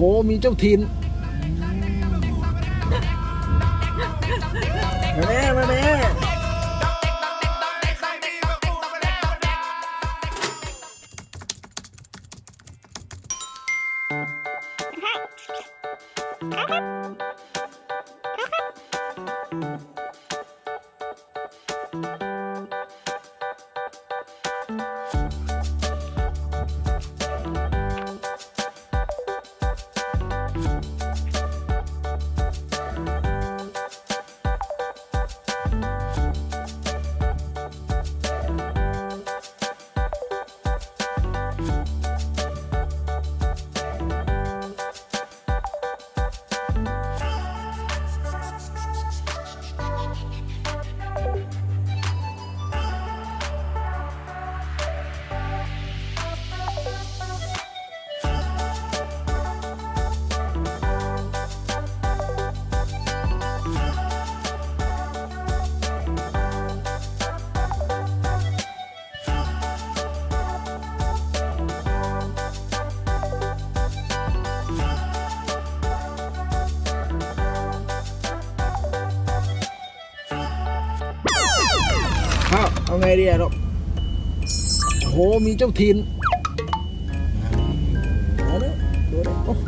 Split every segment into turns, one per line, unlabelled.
โหมีเจ้าถิ่นมาแม่มาแม่ครับ เอาไงดีอะลูกโอ้โห มีเจ้าถิ่นมาแล้วดูดิโอ้โห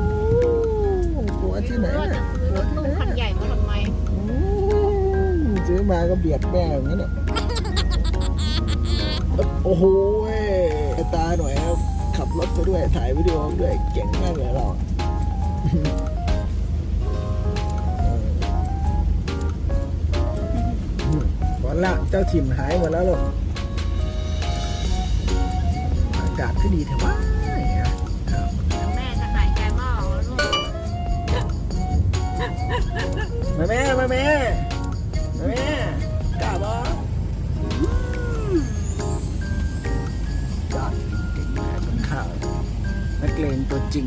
ตัวที่ไหนว่าเนี่จะยซื้อรถตู้คันใ
หญ่มาทำไม
อืมซื้อมาก็เบียดแม่อย่างนั้นเนี่ยโอ้โหเว้ยตาหน่อยครับขับรถไปด้วย ถ่ายวิดีโอไปด้วย เก่งมากเลยเรา ล้ว เจ้าถิ่นหายหมดแล้วหรอกอากาศก็ดีแถอะวะ
แม่จะหายใจไม่ออก
มาแม่มาแม่มาแม่กล้าบ่จอดเก่งมากเป็นข่าวนักเลงตัวจริง